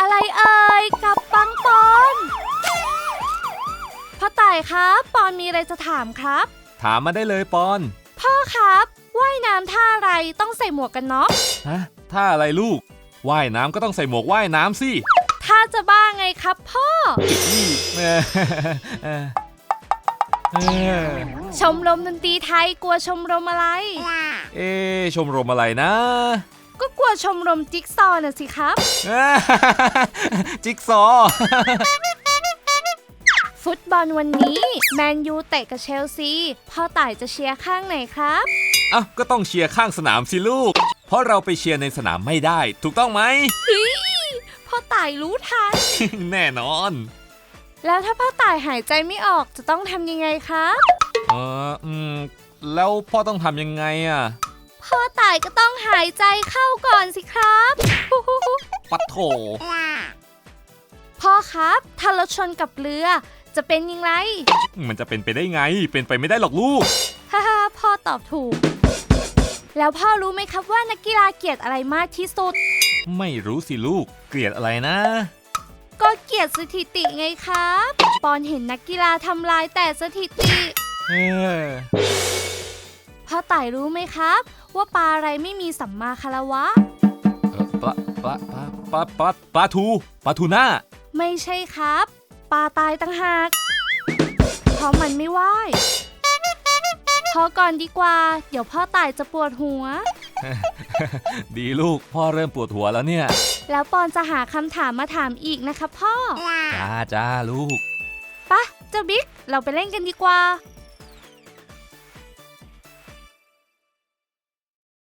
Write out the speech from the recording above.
อะไรเอ่ยกับปังปอนพ่อต่ายครับปอนมีอะไรจะถามครับ ถามมาได้เลยปอน พ่อครับว่ายน้ำท่าอะไรต้องใส่หมวกกันน็อกฮะถ้าอะไรลูก ว่ายน้ำก็ต้องใส่หมวกว่ายน้ำสิถ้าจะบ้าไงครับพ่อนี่เออเออเออชมรมดนตรีไทยกลัวชมรมอะไร เอ๊ะชมรมอะไรนะก็กลัว ชมรมจิ๊กซอว์น่ะสิครับ จิ๊กซอว์ฟุตบอลวันนี้แมนยูเตะกับเชลซีพ่อต่ายจะเชียร์ข้างไหนครับอะก็ต้องเชียร์ข้างสนามสิลูก เพราะเราไปเชียร์ในสนามไม่ได้ ถูกต้องไหม เฮ้ยพ่อต่ายรู้ทัน แน่นอน แล้วถ้าพ่อต่ายหายใจไม่ออกจะต้องทำยังไงครับ เอออืม แล้วพ่อต้องทำยังไงอะ พ่อต่ายก็ต้องหายใจเข้าก่อนสิครับปัดโถ พ่อครับถ้ารถชนกับเรือ จะเป็นยังไงมันจะเป็นไปได้ไง เป็นไปไม่ได้หรอกลูก ฮ่าฮ่าพ่อตอบถูก แล้วพ่อรู้ไหมครับว่านักกีฬาเกลียดอะไรมากที่สุด ไม่รู้สิลูก เกลียดอะไรนะ ก็เกลียดสถิติไงครับ ปอนเห็นนักกีฬาทำลายแต่สถิติ เออพ่อ ต่ายรู้ไหมครับ ว่าปลาอะไรไม่มีสัมมาคารวะ เอ่อปลาปลาปลาปลาปลาปลาทูปลาทูน่าไม่ใช่ครับ ปลาตายตั้งหาก เพราะมันไม่ว่ายพอก่อนดีกว่า เดี๋ยวพ่อต่ายจะปวดหัว ดีลูกพ่อเริ่มปวดหัวแล้วเนี่ย แล้วปอนจะหาคำถามมาถามอีกนะคะพ่อจ้าจ้าลูก ปะเจ้าบิ๊ก เราไปเล่นกันดีกว่า